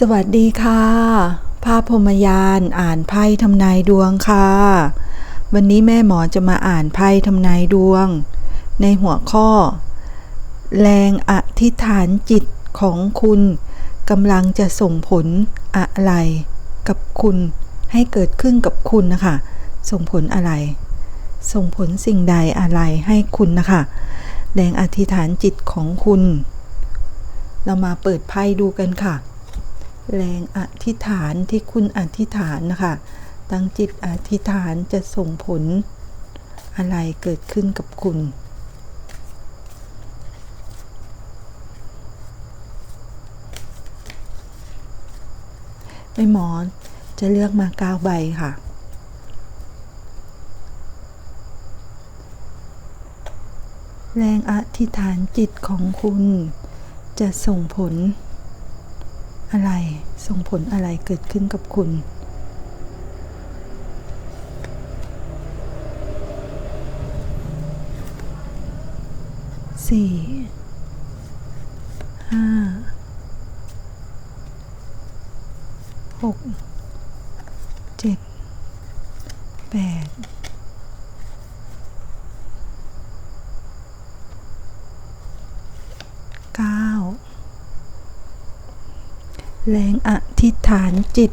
สวัสดีค่ะ ภาพพรมยานอ่านไพ่ทำนายดวงค่ะ วันนี้แม่หมอจะมาอ่านไพ่ทำนายดวง ในหัวข้อ แรงอธิษฐานจิตของคุณกำลังจะส่งผลอะไร กับคุณให้เกิดขึ้นกับคุณนะคะ ส่งผลอะไร ส่งผลสิ่งใดอะไรให้คุณนะคะ แรงอธิษฐานจิตของคุณ เรามาเปิดไพ่ดูกันค่ะ แรงอธิษฐานที่คุณอธิษฐานนะคะตั้งจิตอธิษฐานจะส่งผลอะไรเกิดขึ้นกับคุณแม่หมอจะเลือกมาเก้าใบค่ะ แรงอธิษฐานจิตของคุณจะส่งผล อะไร ส่งผลอะไรเกิดขึ้นกับคุณ สี่ห้า หก เจ็ด แปด เก้า แรงอธิษฐานจิต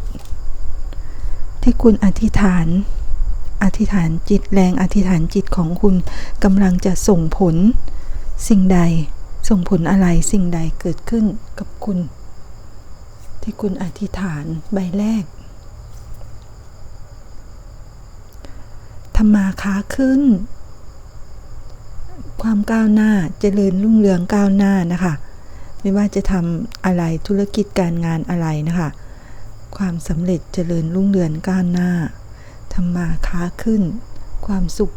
ที่คุณอธิษฐาน อธิษฐานจิต แรงอธิษฐานจิตของคุณกำลังจะส่งผล สิ่งใด ส่งผลอะไรสิ่งใดเกิดขึ้นกับคุณ ที่คุณอธิษฐานใบแรกธรรมาค้าขึ้น ความก้าวหน้าเจริญรุ่งเรืองก้าวหน้านะคะ ไม่ว่าจะทำอะไรธุรกิจการงานอะไรนะคะ ความสำเร็จเจริญรุ่งเรืองก้าวหน้าทำมาค้าขึ้น ความสุข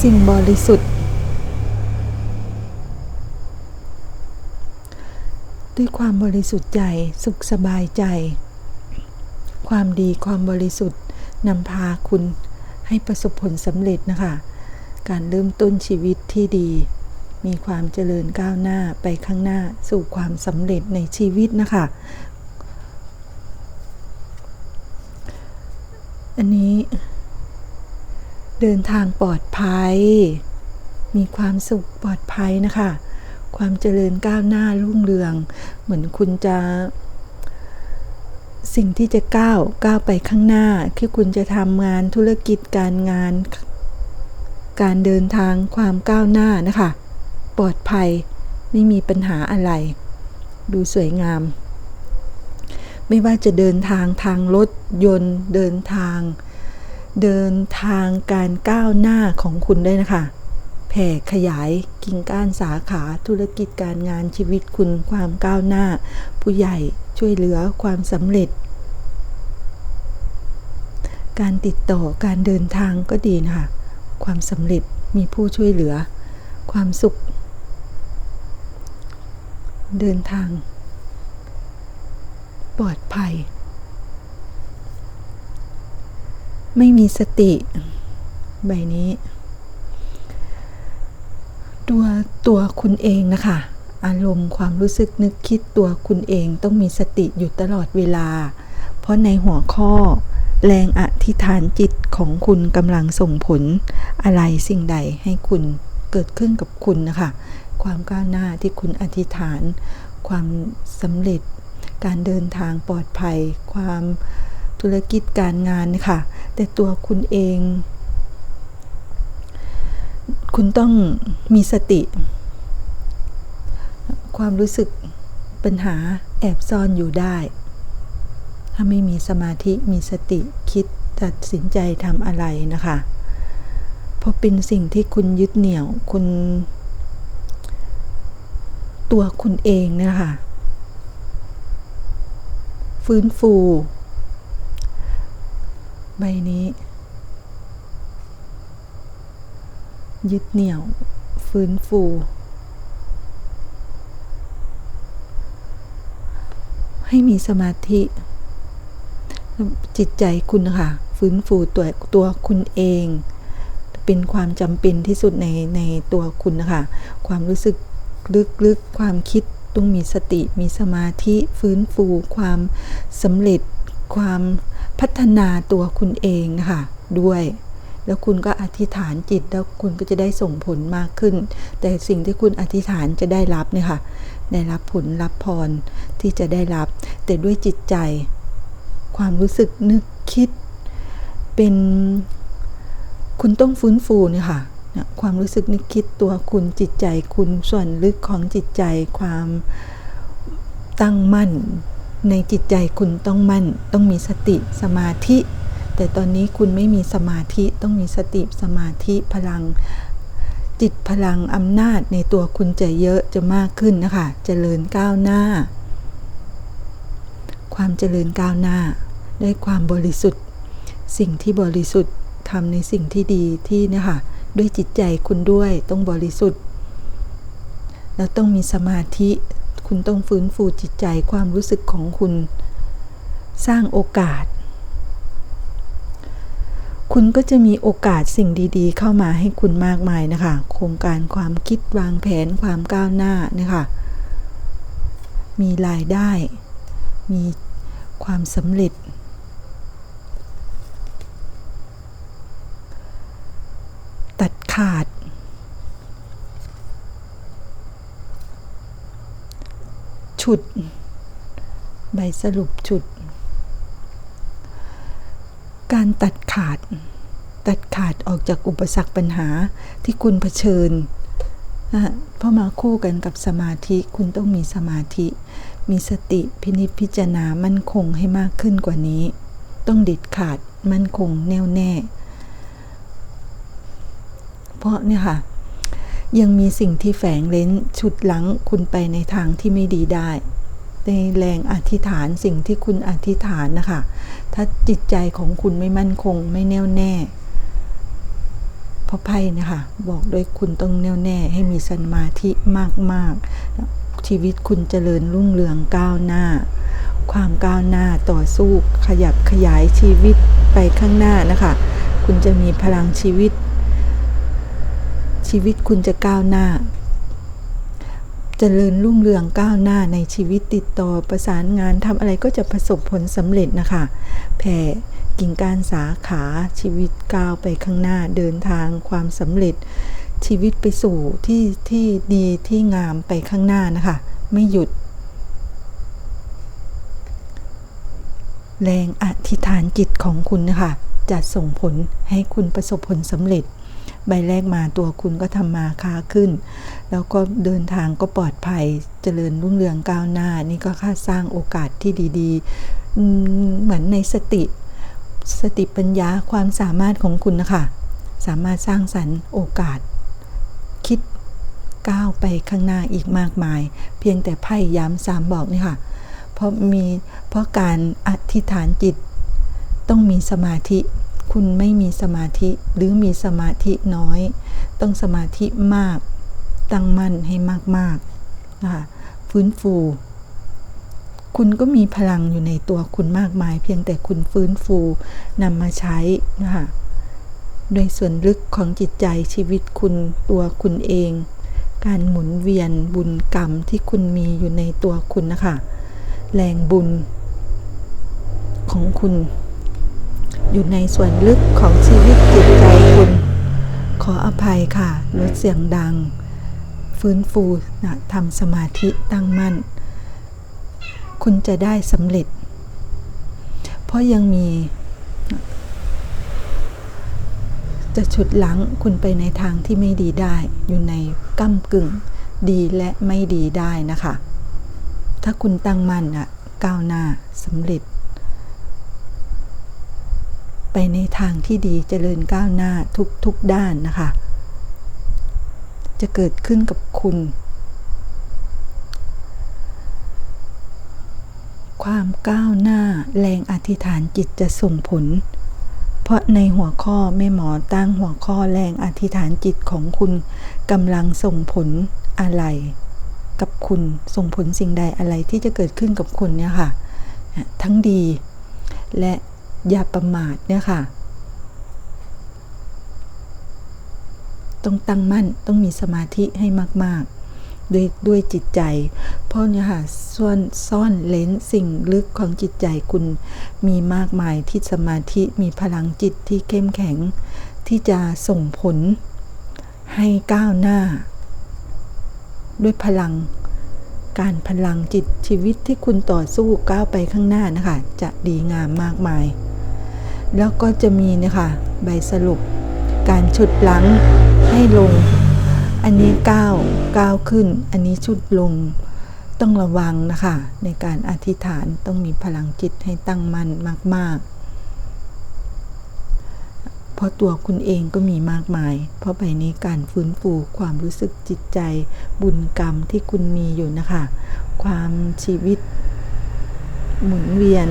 สิ่งบริสุทธิ์ ด้วยความบริสุทธิ์ใจ สุขสบายใจ ความดีความบริสุทธิ์นำพาคุณให้ประสบผลสำเร็จนะคะ การเริ่มต้นชีวิตที่ดี มีความเจริญก้าวหน้าไปข้างหน้าสู่ความสำเร็จในชีวิตนะคะ อันนี้ เดินทางปลอดภัย มีความสุขปลอดภัยนะคะ ความเจริญก้าวหน้ารุ่งเรือง เหมือนคุณจะ สิ่งที่จะก้าวก้าวไปข้างหน้า คือคุณจะทำงานธุรกิจการงาน การเดินทางความก้าวหน้านะคะ ปลอดภัยไม่มีปัญหาอะไร ดูสวยงาม ไม่ว่าจะเดินทางทางรถยนต์ เดินทาง เดินทางการก้าวหน้าของคุณได้นะคะ แผ่ขยายกิ่งก้านสาขาธุรกิจการงานชีวิตคุณความก้าวหน้า ผู้ใหญ่ช่วยเหลือความสำเร็จ การติดต่อการเดินทางก็ดีนะคะความสำเร็จมีผู้ช่วยเหลือ ความสุข เดินทาง ปลอดภัย ไม่มีสติ ใบนี้ ตัวตัวคุณเองนะคะ อารมณ์ความรู้สึกนึกคิดตัวคุณเองต้องมีสติอยู่ตลอดเวลา เพราะในหัวข้อ แรงอธิษฐานจิตของคุณกำลังส่งผล อะไรสิ่งใดให้คุณเกิดขึ้นกับคุณนะคะ ความก้าวหน้าที่คุณอธิษฐาน ความสำเร็จ การเดินทางปลอดภัย ความธุรกิจการงานนะคะแต่ตัวคุณเอง คุณต้องมีสติ ความรู้สึกปัญหาแอบซ่อนอยู่ได้ ถ้าไม่มีสมาธิมีสติคิดตัดสินใจทำอะไรนะคะเพราะเป็นสิ่งที่คุณยึดเหนี่ยวคุณ ตัวคุณเองนะคะฟื้นฟู ใบนี้ ยึดเหนี่ยว ฟื้นฟู ให้มีสมาธิ จิตใจคุณนะคะฟื้นฟูตัวตัวคุณเอง เป็นความจำเป็นที่สุดในในตัวคุณนะคะ ความรู้สึกลึกๆ ความคิดต้องมีสติ มีสมาธิ ฟื้นฟู ความสำเร็จ ความพัฒนาตัวคุณเองนะคะด้วย แล้วคุณก็อธิษฐานจิตแล้วคุณก็จะได้ส่งผลมากขึ้น แต่สิ่งที่คุณอธิษฐานจะได้รับเนี่ยค่ะได้รับผลรับพรที่จะได้รับ แต่ด้วยจิตใจ ความรู้สึกนึกคิด เป็นคุณต้องฟื้นฟูเนี่ยค่ะนะความรู้สึกนึกคิดตัวคุณจิตใจ คุณส่วนลึกของจิตใจความตั้งมั่น ในจิตใจคุณต้องมั่น ต้องมีสติสมาธิ แต่ตอนนี้คุณไม่มีสมาธิต้องมีสติสมาธิพลัง จิตพลังอำนาจในตัวคุณจะเยอะจะมากขึ้นนะคะจะเจริญก้าวหน้า ความเจริญก้าวหน้าได้ความบริสุทธิ์ สิ่งที่บริสุทธิ์ทำในสิ่งที่ดีที่นี่ยค่ะด้วยจิตใจคุณด้วยต้องบริสุทธิ์ แล้วต้องมีสมาธิ คุณต้องฟื้นฟูจิตใจความรู้สึกของคุณ สร้างโอกาส คุณก็จะมีโอกาสสิ่งดีๆ เข้ามาให้คุณมากมายนะคะ โครงการความคิดวางแผนความก้าวหน้านะคะ มีรายได้ มีความสำเร็จ ตัดขาด ฉุด ใบสรุปฉุด การตัดขาด ตัดขาดออกจากอุปสรรคปัญหาที่คุณเผชิญนะเพราะมาคู่กันกับสมาธิคุณต้องมีสมาธิ มีสติพินิจพิจารณามั่นคงให้มากขึ้นกว่านี้ ต้องเด็ดขาดมั่นคงแน่วแน่ เพราะเนี่ยค่ะ ยังมีสิ่งที่แฝงเล้นฉุดหลังคุณไปในทางที่ไม่ดีได้ ในแรงอธิษฐานสิ่งที่คุณอธิษฐานนะคะ ถ้าจิตใจของคุณไม่มั่นคงไม่แน่วแน่พระไพ่นะคะบอกโดยคุณต้องแน่วแน่ให้มีสมาธิมากๆ ชีวิตคุณเจริญรุ่งเรืองก้าวหน้า ความก้าวหน้าต่อสู้ขยับขยายชีวิตไปข้างหน้านะคะ คุณจะมีพลังชีวิต ชีวิตคุณจะก้าวหน้า เจริญรุ่งเรืองก้าวหน้าในชีวิตติดต่อประสานงานทำอะไรก็จะประสบผลสำเร็จนะคะ แผ่กิ่งการสาขาชีวิตก้าวไปข้างหน้าเดินทางความสำเร็จ ชีวิตไปสู่ที่ที่ดีที่งามไปข้างหน้านะคะ ไม่หยุด แรงอธิษฐานจิตของคุณนะคะ จะส่งผลให้คุณประสบผลสำเร็จ ใบแรกมาตัวคุณก็ทำมาค้าขึ้น แล้วก็เดินทางก็ปลอดภัยเจริญรุ่งเรืองก้าวหน้า นี่ก็ค่าสร้างโอกาสที่ดีๆ เหมือนในสติ สติปัญญาความสามารถของคุณนะคะ สามารถสร้างสรรค์โอกาส คิดก้าวไปข้างหน้าอีกมากมาย เพียงแต่ไพ่ย้ำสามบอกนี่ค่ะ เพราะมีเพราะการอธิษฐานจิตต้องมีสมาธิ คุณไม่มีสมาธิหรือมีสมาธิน้อย ต้องสมาธิมาก ตั้งมั่นให้มากๆนะคะฟื้นฟู คุณก็มีพลังอยู่ในตัวคุณมากมาย เพียงแต่คุณฟื้นฟูนำมาใช้นะคะโดยส่วนลึกของจิตใจชีวิตคุณตัวคุณเอง การหมุนเวียนบุญกรรมที่คุณมีอยู่ในตัวคุณนะคะ แรงบุญของคุณ อยู่ในส่วนลึกของชีวิตจิตใจคุณ ขออภัยค่ะ ลดเสียงดัง ฟื้นฟูนะทำสมาธิตั้งมั่น คุณจะได้สำเร็จ เพราะยังมี จะฉุดหลังคุณไปในทางที่ไม่ดีได้ อยู่ในก้ากึ่ง ดีและไม่ดีได้นะคะ ถ้าคุณตั้งมั่นอะก้าวหน้าสำเร็จ ไปในทางที่ดีเจริญก้าวหน้าทุกทุกด้านนะคะ จะเกิดขึ้นกับคุณ ความก้าวหน้าแรงอธิษฐานจิตจะส่งผล เพราะในหัวข้อแม่หมอตั้งหัวข้อแรงอธิษฐานจิตของคุณกำลังส่งผลอะไรกับคุณส่งผลสิ่งใดอะไรที่จะเกิดขึ้นกับคุณเนี่ยค่ะ ทั้งดีและ อย่าประมาทเนี่ยค่ะ ต้องตั้งมั่นต้องมีสมาธิให้มาก ๆ ด้วยด้วยจิตใจ เพราะเนี่ยค่ะซ่อนซ่อนเลนสิ่งลึกของจิตใจคุณมีมากมายที่สมาธิมีพลังจิตที่เข้มแข็ง ที่จะส่งผลให้ก้าวหน้า ด้วยพลังการพลังจิตชีวิตที่คุณต่อสู้ก้าวไปข้างหน้านะคะ จะดีงามมากมาย แล้วก็จะมีนะคะใบสรุป การชุดหลังให้ลง อันนี้ก้าวก้าวขึ้น อันนี้ชุดลง ต้องระวังนะคะ ในการอธิษฐานต้องมีพลังจิตให้ตั้งมั่นมาก ๆเพราะตัวคุณเองก็มีมากมาย เพราะในี้การฟื้นฟูความรู้สึกจิตใจ บุญกรรมที่คุณมีอยู่นะคะ ความชีวิต หมุนเวียน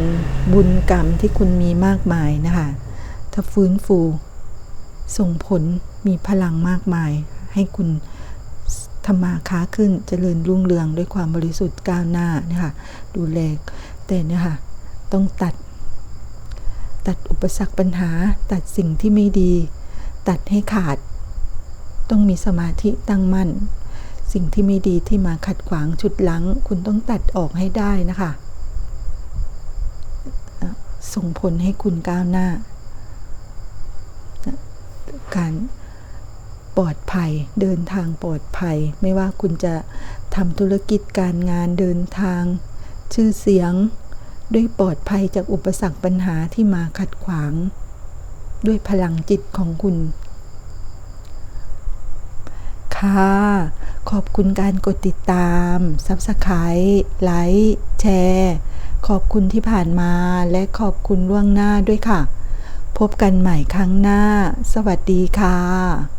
บุญกรรมที่คุณมีมากมายนะคะถ้าฟื้นฟู ส่งผลมีพลังมากมาย ให้คุณธรรมาค้าขึ้นเจริญรุ่งเรืองด้วยความบริสุทธิ์ก้าวหน้านะคะดูแลแต่นะคะต้องตัด ตัดอุปสรรคปัญหา ตัดสิ่งที่ไม่ดี ตัดให้ขาด ต้องมีสมาธิตั้งมั่น สิ่งที่ไม่ดีที่มาขัดขวางชุดหลัง คุณต้องตัดออกให้ได้นะคะ ส่งผลให้คุณก้าวหน้า การปลอดภัยเดินทางปลอดภัย ไม่ว่าคุณจะทำธุรกิจการงานเดินทาง ชื่อเสียง ด้วยปลอดภัยจากอุปสรรคปัญหาที่มาขัดขวาง ด้วยพลังจิตของคุณ ค่ะ ขอบคุณการกดติดตาม Subscribe ไลค์ แชร์ ขอบคุณที่ผ่านมาและขอบคุณล่วงหน้าด้วยค่ะ พบกันใหม่ครั้งหน้า สวัสดีค่ะ